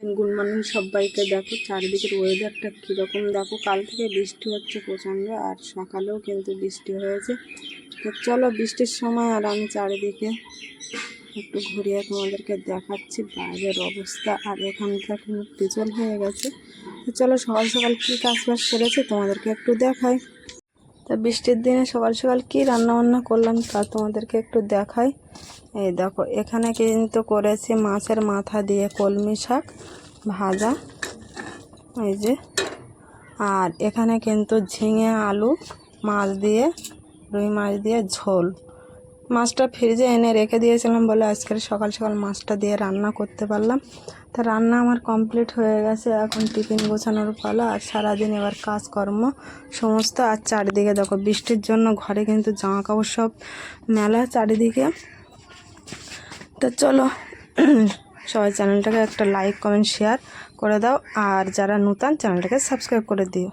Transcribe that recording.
Good morning সবাইকে দেখো, চারিদিকের ওয়েদারটা কীরকম দেখো। কাল থেকে বৃষ্টি হচ্ছে প্রচণ্ড, আর সকালেও কিন্তু বৃষ্টি হয়েছে। তো চলো বৃষ্টির সময় আর আমি চারিদিকে একটু ঘুরিয়ে তোমাদেরকে দেখাচ্ছি বাইরের অবস্থা। আর এখানটা কিন্তু পিছল হয়ে গেছে। তো চলো সকাল সকাল কী কাজ বাজ করেছে তোমাদেরকে একটু দেখাই। তা বৃষ্টির দিনে সকাল সকাল কী রান্নাবান্না করলাম তা তোমাদেরকে একটু দেখাই। এই দেখো, এখানে কিন্তু করেছি মাছের মাথা দিয়ে কলমি শাক ভাজা। এই যে, আর এখানে কিন্তু ঝিঙে আলু, মাছ দিয়ে, রুই মাছ দিয়ে ঝোল। মাছটা ফ্রিজে এনে রেখে দিয়েছিলাম বলে আজকের সকাল সকাল মাছটা দিয়ে রান্না করতে পারলাম। তা রান্না আমার কমপ্লিট হয়ে গেছে। এখন টিফিন গোছানোর পালা আর সারাদিন এবার কাজকর্ম সমস্ত। আর চারিদিকে দেখো বৃষ্টির জন্য ঘরে কিন্তু জামা কাপড় সব মেলা চারিদিকে। তো চলো, সবাই চ্যানেলটাকে একটা লাইক, কমেন্ট, শেয়ার করে দাও। আর যারা নূতন, চ্যানেলটাকে সাবস্ক্রাইব করে দিও।